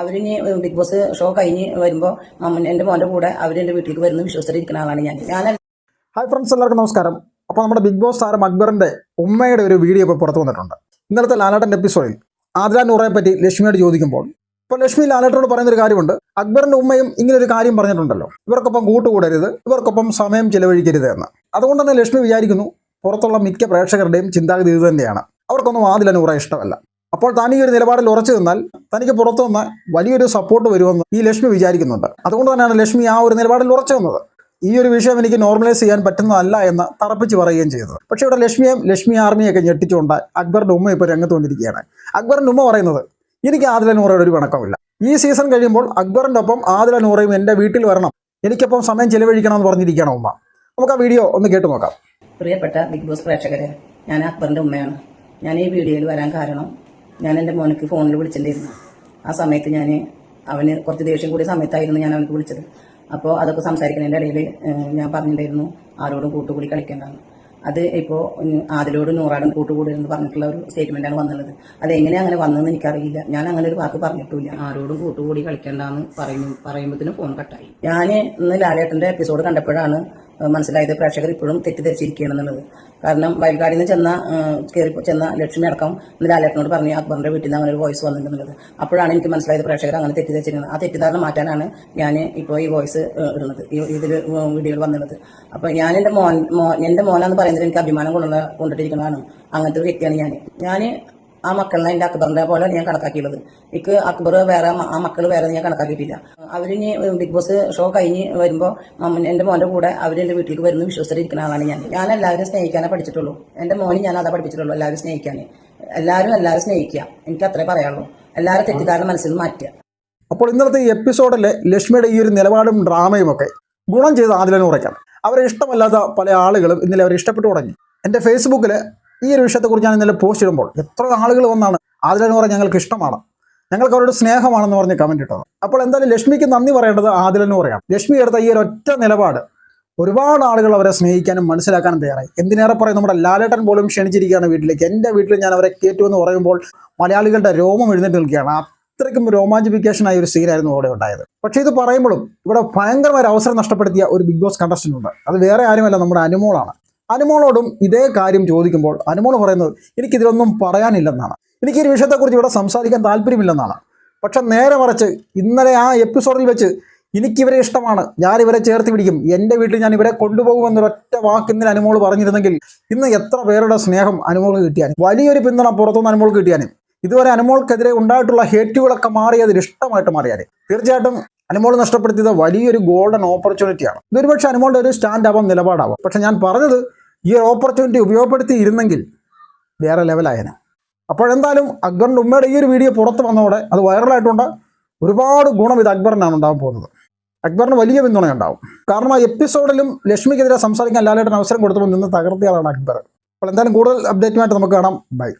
അവരിനി big boss show കഴിഞ്ഞ് വരുമ്പോൾ എന്റെ മോന്റെ കൂടെ അവരെന്റെ വീട്ടിലേക്ക് വരുന്ന വിശ്വസിച്ചിരിക്കുന്ന ആളാണ് ഞാൻ. ഞാൻ ഹായ് ഫ്രണ്ട്സ് എല്ലാവർക്കും നമസ്കാരം. അപ്പോൾ നമ്മുടെ ബിഗ് ബോസ് താരം അക്ബറിന്റെ ഉമ്മയുടെ ഒരു വീഡിയോ ഇപ്പോൾ പുറത്തു വന്നിട്ടുണ്ട്. ഇന്നലത്തെ ലാലേട്ടന്റെ എപ്പിസോഡിൽ ആദില നൂറയെ പറ്റി ലക്ഷ്മിയോട് ചോദിക്കുമ്പോൾ ഇപ്പോൾ ലക്ഷ്മി ലാലേട്ടനോട് പറയുന്ന ഒരു കാര്യമുണ്ട്. അക്ബറിന്റെ ഉമ്മയും ഇങ്ങനെ ഒരു കാര്യം പറഞ്ഞിട്ടുണ്ടല്ലോ. ഇവർക്കൊപ്പം കൂട്ടുകൂടരുത് ഇവർക്കൊപ്പം സമയം ചെലവഴിക്കരുത് എന്ന്. അതുകൊണ്ട് തന്നെ ലക്ഷ്മി വിചാരിക്കുന്നു പുറത്തുള്ള മിക്ക പ്രേക്ഷകരുടെയും ചിന്താഗതി ഇത് തന്നെയാണ്. അവർക്കൊന്നും ആദില നൂറ ഇഷ്ടമല്ല. അപ്പോൾ താൻ ഈ ഒരു നിലപാടിൽ ഉറച്ചു നിന്നാൽ തനിക്ക് പുറത്തു നിന്ന് വലിയൊരു സപ്പോർട്ട് വരുമെന്ന് ഈ ലക്ഷ്മി വിചാരിക്കുന്നുണ്ട്. അതുകൊണ്ട് തന്നെയാണ് ലക്ഷ്മി ആ ഒരു നിലപാടിൽ ഉറച്ചു നിന്നത്. ഈ ഒരു വിഷയം എനിക്ക് നോർമലൈസ് ചെയ്യാൻ പറ്റുന്നതല്ല എന്ന് തറപ്പിച്ച് പറയുകയും ചെയ്തത്. പക്ഷേ ഇവിടെ ലക്ഷ്മിയും ലക്ഷ്മി ആർമിയൊക്കെ ഞെട്ടിച്ചുകൊണ്ട് അക്ബറിന്റെ ഉമ്മ ഇപ്പോൾ രംഗത്ത് വന്നിരിക്കുകയാണ്. അക്ബറിന്റെ ഉമ്മ പറയുന്നത് എനിക്ക് ആദില നൂറയുടെ ഒരു പണക്കമില്ല ഈ സീസൺ കഴിയുമ്പോൾ അക്ബറിന്റെ ഒപ്പം ആദില നൂറയും എന്റെ വീട്ടിൽ വരണം. എനിക്കൊപ്പം സമയം ചെലവഴിക്കണം എന്ന് പറഞ്ഞിരിക്കുകയാണ് ഉമ്മ. നമുക്ക് ആ വീഡിയോ ഒന്ന് കേട്ടു നോക്കാം. പ്രിയപ്പെട്ട ബിഗ് ബോസ് പ്രേക്ഷകരെ ഞാൻ അക്ബറിന്റെ ഉമ്മയാണ്. ഞാൻ ഈ വീഡിയോയിൽ വരാൻ കാരണം ഞാൻ എന്റെ മോനക്ക് ഫോണിൽ വിളിച്ചിട്ടുണ്ടായിരുന്നു. ആ സമയത്ത് ഞാൻ അവന് കുറച്ച് ദേഷ്യം കൂടിയ സമയത്തായിരുന്നു ഞാൻ അവനക്ക് വിളിച്ചത്. അപ്പോൾ അതൊക്കെ സംസാരിക്കുന്നതിന്റെ ഇടയിൽ ഞാൻ പറഞ്ഞിട്ടുണ്ടായിരുന്നു ആരോടും കൂട്ടുകൂടി കളിക്കേണ്ടതെന്ന് അത് ഇപ്പോൾ ആദിലോട് നൂറാടും കൂട്ടുകൂടിയെന്ന് പറഞ്ഞിട്ടുള്ള ഒരു സ്റ്റേറ്റ്മെന്റാണ് വന്നുള്ളത്. അത് എങ്ങനെ അങ്ങനെ വന്നതെന്ന് എനിക്കറിയില്ല. ഞാൻ അങ്ങനെ ഒരു വാക്ക് പറഞ്ഞിട്ടില്ല. ആരോടും കൂട്ടുകൂടി കളിക്കേണ്ടെന്ന് പറയും പറയുമ്പോഴത്തേനും ഫോൺ കട്ടായി ഞാൻ ഇന്ന് ലാലേട്ടന്റെ എപ്പിസോഡ് കണ്ടപ്പോഴാണ് മനസ്സിലായത് പ്രേക്ഷകർ ഇപ്പോഴും തെറ്റിദ്ധരിച്ചിരിക്കുകയാണെന്നുള്ളത്. കാരണം വയൽക്കാടിൽ നിന്ന് ചെന്ന കയറി ചെന്ന ലക്ഷ്മി അടക്കം ലാലേട്ടനോട് പറഞ്ഞു അക്ബറിന്റെ വീട്ടിൽ നിന്ന് അങ്ങനെ ഒരു വോയിസ് വന്നിട്ടുള്ളത്. അപ്പോഴാണ് എനിക്ക് മനസ്സിലായത് പ്രേക്ഷകർ അങ്ങനെ തെറ്റിദ്ധരിച്ചിരിക്കുന്നത്. ആ തെറ്റിദ്ധാരണ മാറ്റാനാണ് ഞാൻ ഇപ്പോൾ ഈ വോയിസ് ഇടുന്നത്. ഈ ഇതിൽ വീഡിയോയിൽ വന്നിരുന്നത് അപ്പോൾ ഞാൻ എന്റെ മോൻ മോ- എന്റെ മോനാന്ന് പറയുന്നത് എനിക്ക് അഭിമാനം കൊണ്ടുള്ള കൊണ്ടിട്ടിരിക്കുന്നതാണ്. അങ്ങനത്തെ ഒരു വ്യക്തിയാണ് ഞാൻ ഞാൻ ആ മക്കളെ എന്റെ അക്ബറിന്റെ പോലെ ഞാൻ കണക്കാക്കിയുള്ളത്. എനിക്ക് അക്ബർ വേറെ ആ മക്കൾ വേറെ ഞാൻ കണക്കാക്കിയിട്ടില്ല. അവരിനി ബിഗ് ബോസ് ഷോ കഴിഞ്ഞ് വരുമ്പോൾ മമ്മൻ എന്റെ മോന്റെ കൂടെ അവരെന്റെ വീട്ടിലേക്ക് വരുന്ന വിശ്വസിച്ചിരിക്കുന്ന ആളാണ് ഞാൻ. ഞാൻ എല്ലാവരും സ്നേഹിക്കാനേ പഠിച്ചിട്ടുള്ളൂ. എന്റെ മോന് ഞാൻ അതാ പഠിപ്പിച്ചിട്ടുള്ളൂ എല്ലാവരും സ്നേഹിക്കാൻ എല്ലാവരും എല്ലാവരും സ്നേഹിക്കുക എനിക്ക് അത്രേ പറയാനുള്ളൂ. എല്ലാവരും തെറ്റിദ്ധാരണ മനസ്സിൽ മാറ്റുക. അപ്പോൾ ഇന്നത്തെ ഈ എപ്പിസോഡിലെ ലക്ഷ്മിയുടെ ഈ ഒരു നിലപാടും ഡ്രാമയും ഒക്കെ ഗുണം ചെയ്ത് ആദ്യം ഉറയ്ക്കാം അവരെ ഇഷ്ടമല്ലാത്ത പല ആളുകളും ഇന്നലെ അവരെ ഇഷ്ടപ്പെട്ടു തുടങ്ങി. എന്റെ ഫേസ്ബുക്കിൽ ഈ ഒരു വിഷയത്തെക്കുറിച്ച് ഞാൻ ഇന്നലെ പോസ്റ്റ് ഇടുമ്പോൾ എത്ര ആളുകൾ വന്നാണ് ആദില പറഞ്ഞാൽ ഞങ്ങൾക്ക് ഇഷ്ടമാണ്. ഞങ്ങൾക്ക് അവരോട് സ്നേഹമാണെന്ന് പറഞ്ഞ് കമന്റ് ഇട്ടത് അപ്പോൾ എന്തായാലും ലക്ഷ്മിക്ക് നന്ദി പറയേണ്ടത് ആദില പറയാം ലക്ഷ്മി എടുത്ത ഈ ഒരൊറ്റ നിലപാട് ഒരുപാട് ആളുകൾ അവരെ സ്നേഹിക്കാനും മനസ്സിലാക്കാനും തയ്യാറായി. എന്തിനേറെ പറയും? നമ്മുടെ ലാലേട്ടൻ പോലും ക്ഷണിച്ചിരിക്കുകയാണ് വീട്ടിലേക്ക്. എന്റെ വീട്ടിൽ ഞാൻ അവരെ കയറ്റുമെന്ന് പറയുമ്പോൾ മലയാളികളുടെ രോമം എഴുന്നേറ്റ് നിൽക്കുകയാണ്. അത്രയ്ക്കും രോമാഞ്ചിഫിക്കേഷൻ ആയ ഒരു സീനായിരുന്നു അവിടെ ഉണ്ടായത്. പക്ഷേ ഇത് പറയുമ്പോഴും ഇവിടെ ഭയങ്കരമായ അവസരം നഷ്ടപ്പെടുത്തിയ ഒരു ബിഗ് ബോസ് കണ്ടസ്റ്റന്റ് ഉണ്ട്. അത് വേറെ ആരുമല്ല നമ്മുടെ അനുമോളാണ്. അനുമോളോടും ഇതേ കാര്യം ചോദിക്കുമ്പോൾ അനുമോൾ പറയുന്നത് എനിക്കിതിലൊന്നും പറയാനില്ലെന്നാണ്. എനിക്ക് ഈ വിഷയത്തെക്കുറിച്ച് ഇവിടെ സംസാരിക്കാൻ താല്പര്യമില്ലെന്നാണ്. പക്ഷെ നേരെ മറിച്ച് ഇന്നലെ ആ എപ്പിസോഡിൽ വെച്ച് എനിക്കിവരെ ഇഷ്ടമാണ്. ഞാൻ ഇവരെ ചേർത്ത് പിടിക്കും. എന്റെ വീട്ടിൽ ഞാൻ ഇവരെ കൊണ്ടുപോകുമെന്നൊരൊറ്റ വാക്ക് ഇന്നലെ അനുമോൾ പറഞ്ഞിരുന്നെങ്കിൽ ഇന്ന് എത്ര പേരുടെ സ്നേഹം അനുമോൾ കിട്ടിയാനും? വലിയൊരു പിന്തുണ പുറത്തുനിന്ന് അനുമോൾ കിട്ടിയാനും? ഇതുവരെ അനുമോൾക്കെതിരെ ഉണ്ടായിട്ടുള്ള ഹേറ്റുകളൊക്കെ മാറി അതിൽ ഇഷ്ടമായിട്ട് മാറിയാൽ തീർച്ചയായിട്ടും അനുമോൾ നഷ്ടപ്പെടുത്തിയത് വലിയൊരു ഗോൾഡൻ ഓപ്പർച്യൂണിറ്റിയാണ്. ഇതൊരു പക്ഷേ അനുമോളുടെ ഒരു സ്റ്റാൻഡ് ആവാം നിലപാടാവാം. പക്ഷെ ഞാൻ പറഞ്ഞത് ഈ ഒരു ഓപ്പർച്യൂണിറ്റി ഉപയോഗപ്പെടുത്തി ഇരുന്നെങ്കിൽ വേറെ ലെവലായനെ. അപ്പോഴെന്തായാലും അക്ബറിന്റെ ഉമ്മയുടെ ഈ ഒരു വീഡിയോ പുറത്ത് വന്നതോടെ അത് വൈറലായിട്ടുണ്ട്. ഒരുപാട് ഗുണം ഇത് അക്ബറിനാണ് ഉണ്ടാകാൻ പോകുന്നത്. അക്ബറിന് വലിയ പിന്തുണയുണ്ടാവും. കാരണം ആ എപ്പിസോഡിലും ലക്ഷ്മിക്കെതിരെ സംസാരിക്കാൻ ലാലേട്ടൻ അവസരം കൊടുത്തപ്പോൾ നിന്ന് തകർത്തിയാളാണ് അക്ബർ. അപ്പോൾ എന്തായാലും കൂടുതൽ അപ്ഡേറ്റുമായിട്ട് നമുക്ക് കാണാം. ബൈ